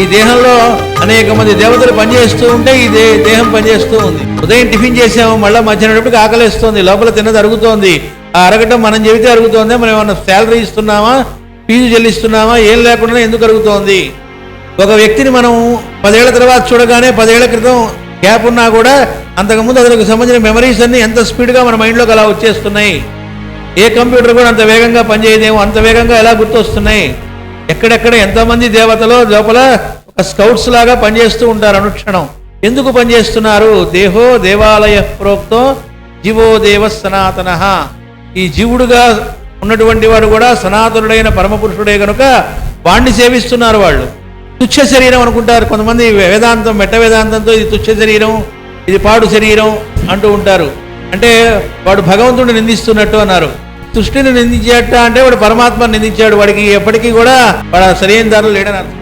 ఈ దేహంలో అనేక మంది దేవతలు పనిచేస్తూ ఉంటే ఈ దే దేహం పనిచేస్తూ ఉంది. ఉదయం టిఫిన్ చేసాము మళ్ళీ మధ్యాహ్నప్పటికి ఆకలిస్తుంది లోపల తిన్నది అరుగుతోంది. ఆ అరగటం మనం చెబితే అరుగుతోంది మనం ఏమన్నా శాలరీ ఇస్తున్నామా ఫీజు చెల్లిస్తున్నామా ఏం లేకుండా ఎందుకు అరుగుతోంది? ఒక వ్యక్తిని మనం పదేళ్ళ తర్వాత చూడగానే పదేళ్ళ క్రితం గ్యాప్ ఉన్నా కూడా అంతకుముందు అతనికి సంబంధించిన మెమరీస్ అన్ని ఎంత స్పీడ్గా మన మైండ్లోకి అలా వచ్చేస్తున్నాయి. ఏ కంప్యూటర్ కూడా అంత వేగంగా పనిచేయదేమో అంత వేగంగా ఎలా గుర్తొస్తున్నాయి? ఎక్కడెక్కడ ఎంతమంది దేవతలు లోపల ఒక స్కౌట్స్ లాగా పనిచేస్తూ ఉంటారు అనుక్షణం. ఎందుకు పనిచేస్తున్నారు? దేహో దేవాలయ ప్రోక్తో జీవో దేవ సనాతన. ఈ జీవుడుగా ఉన్నటువంటి వాడు కూడా సనాతనుడైన పరమపురుషుడే కనుక వాణ్ణి సేవిస్తున్నారు వాళ్ళు. తుచ్చ శరీరం అనుకుంటారు కొంతమంది వేదాంతం మెట్ట వేదాంతంతో ఇది తుచ్చ శరీరం ఇది పాడు శరీరం అంటూ ఉంటారు. అంటే వాడు భగవంతుడిని నిందిస్తున్నట్టు అన్నారు. సృష్టిని నిందించేట అంటే వాడు పరమాత్మను నిందించాడు. వాడికి ఎప్పటికీ కూడా వాడు సరైన దారిలో లేడని అర్థం.